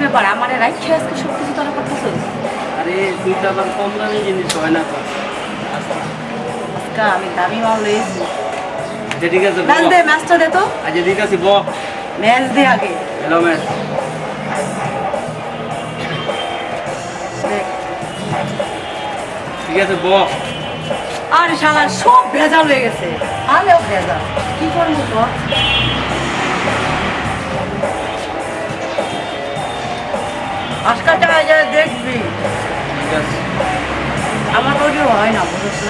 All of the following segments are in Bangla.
ব্যাপার? আমার রাইখে আজকে সব তারা করতেছ আরে, দুইটা তো কম দামি জিনিস হয় না তো? ঠিক আছে ঠিক আছে ব ম্যাচ দে আগে। Hello match. ঠিক আছে ব আর শালা সব ভেজাল হয়ে গেছে। আলেও ভেজাল। কি করব তো আজকাল টাকায় যায় দেখবি। ঠিক আছে। আমার তো হয় না বুঝেছ?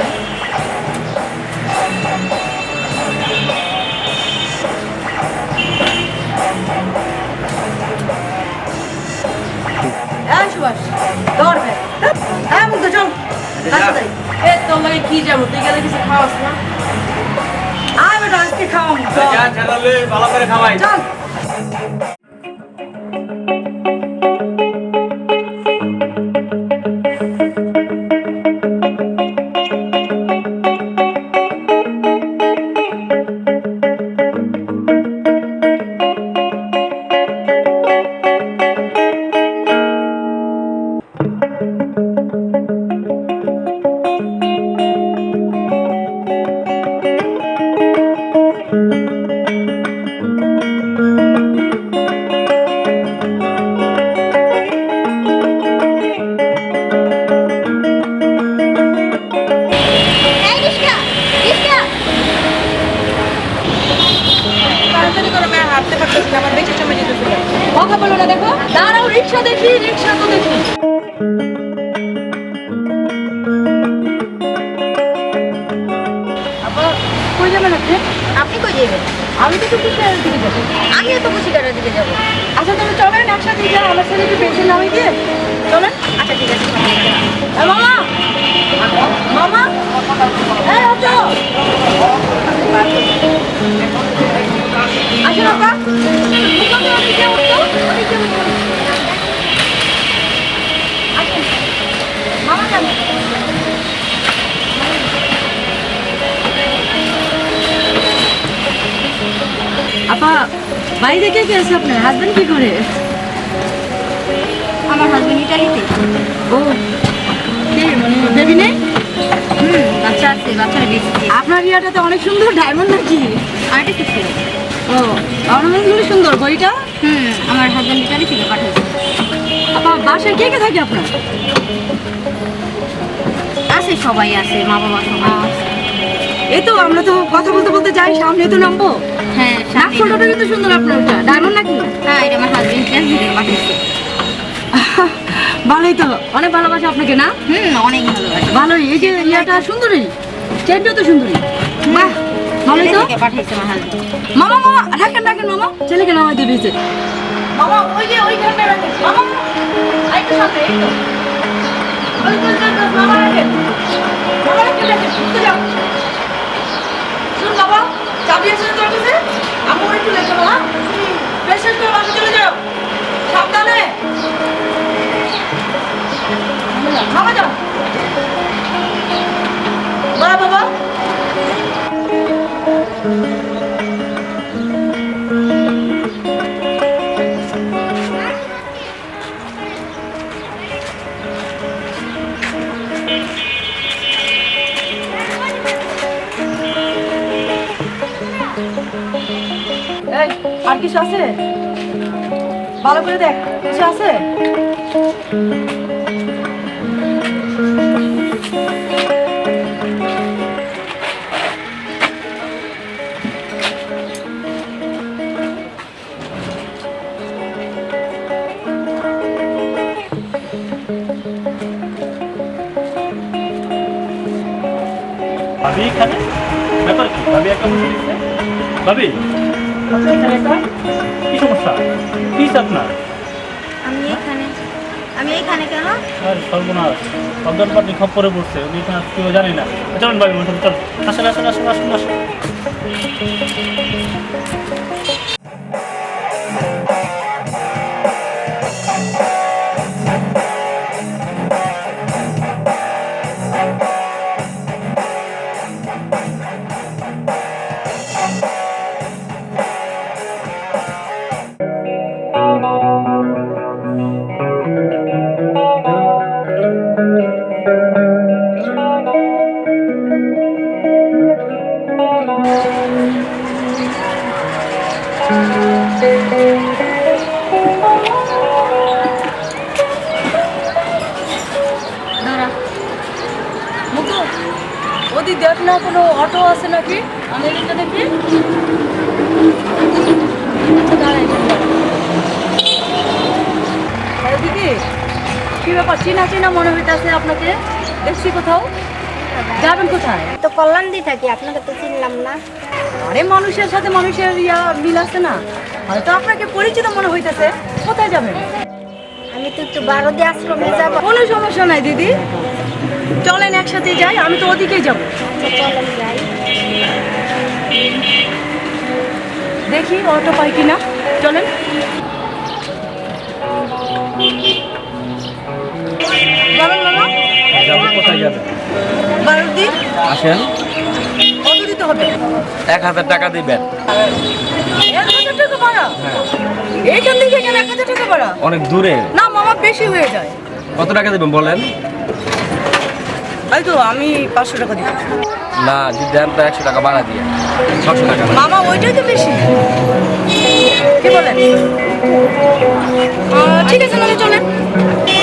কি যাব তুই গেলে কিছু খাওয়াস না? বেটা আজকে খাওয়াম চল। আমি তো একটু দিকে যাব। আমিও তো কুচিকাটার দিকে যাব। আচ্ছা তুমি চলেন একসাথে যা আমার সাথে একটু পেন্সিল নামিয়ে দিয়ে চলেন। আচ্ছা ঠিক আছে মামা! মামা! এই অটো আসেন, আপা। কে কে আপনার? হাজবেন্ড কি করে? আমার হাজবেন্ড ইটালিতে। ও। মানে বেবি নেই? বাচ্চা আছে বাচ্চারা আপনার ইয়াটা অনেক সুন্দর ডায়মন্ড নাকি? ও অর্নামেন্টগুলো সুন্দর বইটা? হুম আমার হাজবেন্ড ইটালি থেকে বাসায় কে কে থাকে আপনার? আছে সবাই আছে মা বাবা সবাই। এই তো আমরা তো কথা বলতে বলতে যাই সামনে তো নামবো। নাক ফটোটা কিন্তু সুন্দর আপনার ওটা। ডায়মন্ড নাকি? হ্যাঁ এটা আমার হাজবেন্ড ইটালি থেকে পাঠিয়েছে ভালোই তো। অনেক ভালোবাসা আপনাকে না? হুম অনেক ভালোবাসি। ভালোই এই যে ইয়াটা সুন্দরী। চেনটা তো সুন্দরী। বাহ ভালোই তো। পাঠিয়েছে আমার হাজবেন্ড মামা মামা রাখেন রাখেন মামা। ছেলেকে নামাই দিয়ে দিয়েছে। মামা ওই যে রাখেন। মামা এই তো। ওই তো, ওই তো, ওই তো, মামা রাখেন। মামা রাখেন রাখেন যাও। শুন বাবা চাবি আছে তোর কাছে? আমি একটু লেখা বাবা পেশেন্ট করে কিছু আছে? ভালো করে দেখ কিছু আছে? ভাবি এখানে? ব্যাপার কি? ভাবি একটা ভাবি? আপনি এখানে একটা কি সমস্যা? কি আপনার? আমি এখানে। আমি এখানে কেন? আর সর্বনাশ। অজ্ঞান পাতি খপ্পরে পড়ছে। উনি এখানে কেউ জানি না। চলুন ভাই চল আসেন আসেন আসুন আসুন আসুন। দেখ না কোনো অটো আছে নাকি? আমি দেখি। আরে দিদি কি ব্যাপার? চিনা চিনা মনে হইতাছে আপনাকে। দেখছি কোথাও। যাবেন কোথায়? তো কল্যাণ দিয়ে থাকি আপনাকে তো চিনলাম না। আরে মানুষের সাথে মানুষের ইয়া মিল আছে না। হয়তো আপনাকে পরিচিত মনে হইতেছে। কোথায় যাবেন? আমি তো একটু বারোদি আশ্রমে যাব। কোনো সমস্যা নাই দিদি। চলেন একসাথে যাই আমি তো ওদিকেই যাব। তো চলেন যাই দেখি অটো পাই কিনা। চলেন। যাবেন মামা যাব কোথায় যাবেন? বারোদি আসেন। কত দিতে হবে। এক হাজার টাকা দিবেন। টাকা ভাড়া? এইখান থেকে এখানে এক হাজার টাকা ভাড়া? অনেক দূরে। না মামা বেশি হয়ে যায়। কত টাকা দিবেন বলেন? এই তো আমি পাঁচশো টাকা দিব না যদি দেন তো একশো টাকা বাড়া দিয়ে। ছশো টাকা মামা ওইটাই তো বেশি। কি বলেন? আহ, ঠিক আছে নাহলে চলেন।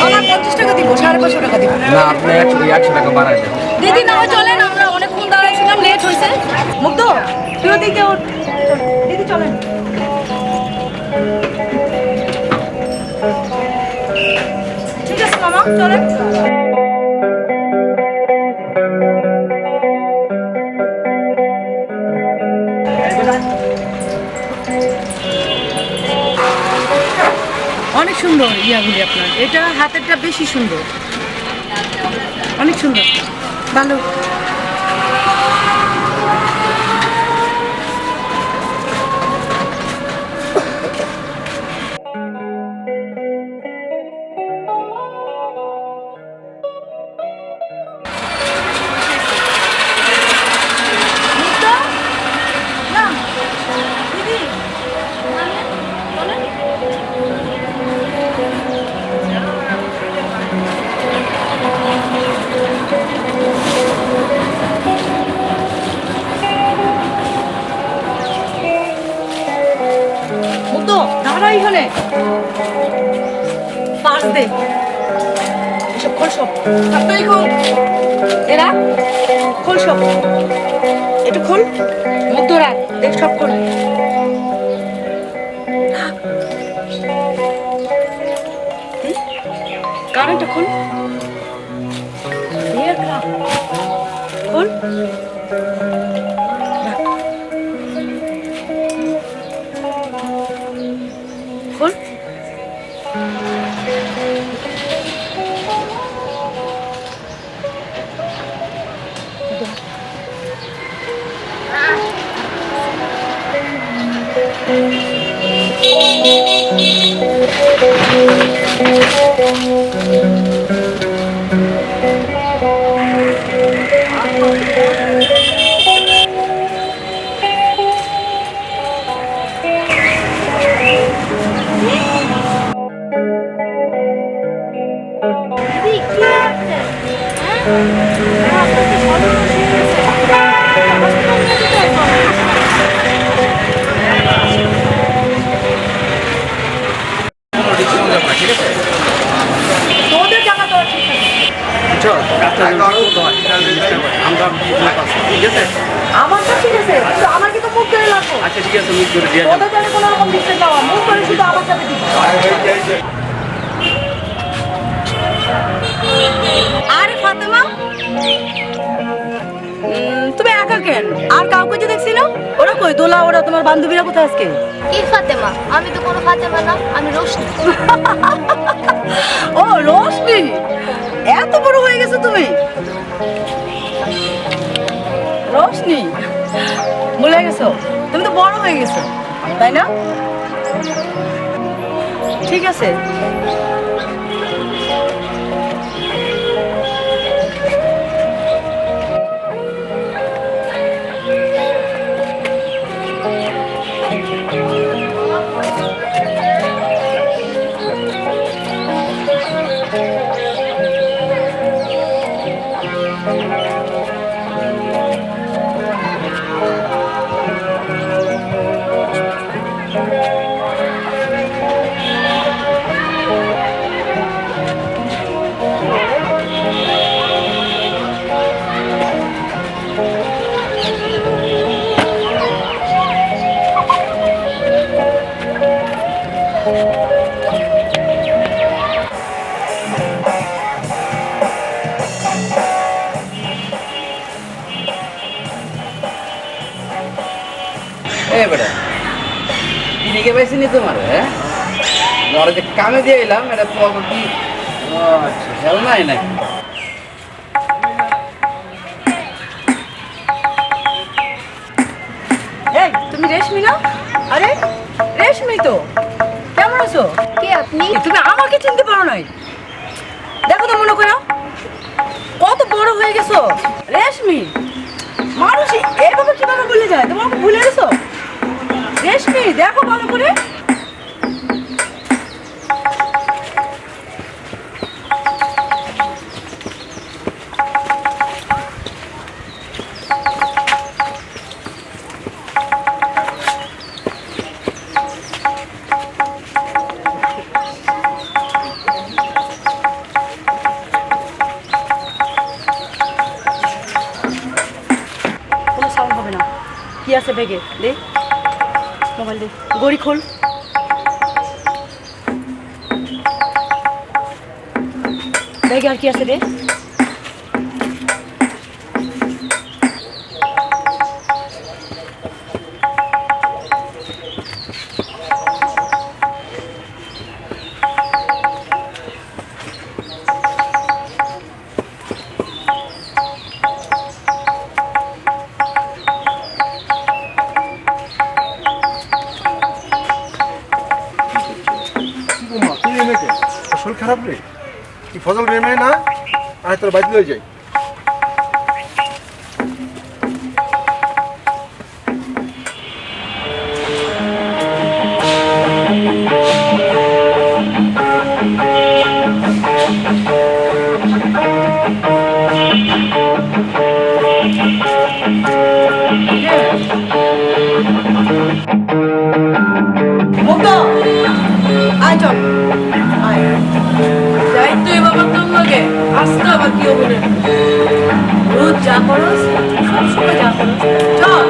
আমার পঞ্চাশ টাকা দিব সাড়ে পাঁচশো টাকা দিব। না আপনি একশো একশো টাকা বাড়াই দেন। দিদি না হয় চলেন আমরা অনেকক্ষণ দাঁড়াইছিলাম লেট হয়েছে। মুগ্ধ? তুই ওদিকে ওঠ দিদি চলেন। অনেক সুন্দর ইয়াগুলি আপনার। এটা হাতেরটা বেশি সুন্দর। অনেক সুন্দর। ভালো। দে এসব খোল সব। হাতটাই খোল। এরা, খোল সব। একটু খোল। রাখ দেখ সব খোল। খোল। খোল। দিদি কি আছে আমরা ঠিক আছে আমার তো ঠিক আছে তো আমার কি তো মুখ করে লাগবো আচ্ছা ঠিক আছে মুখ করে দিয়ে ওদের কোনো রকম ডিস্টার্ব যাওয়া মুখ করে শুধু আমার কই? দোলা ওরা তোমার বান্ধবীরা কোথায় আজকে? কি ফাতেমা আমি তো কোনো ফাতেমা না আমি রোশনি। ও রোশনি! এত বড় হয়ে গেছো তুমি! রোশনি! ভুলে গেছো? তুমি তো বড় হয়ে গেছো তাই না? ঠিক আছে। লিখে পাইছি নি তোমার হ্যাঁ? তোমার যে কামে দিয়ে এলাম এটা তোমার কি? ও আচ্ছা নাই নাকি? তুমি রেশমি না? আরে রেশমি তো। কেমন আছো? কে আপনি? তুমি আমাকে চিনতে পারো নাই। দেখো তো মনে করো কত বড় হয়ে গেছো। রেশমি মানুষ এভাবে কীভাবে ভুলে যায়? তোমাকে ভুলে গেছো? রেশমি দেখো ভালো করে। কি আছে ব্যাগে দে মোবাইল गोरी গড়ি খোল। ব্যাগে আর কি আছে কি ফজল বের না আয় তোর বাড়িতে লয়ে যাই মুক্ত আয় আস্তে আবার কি হবে রোজ যা করস সবসময় যা করস চল।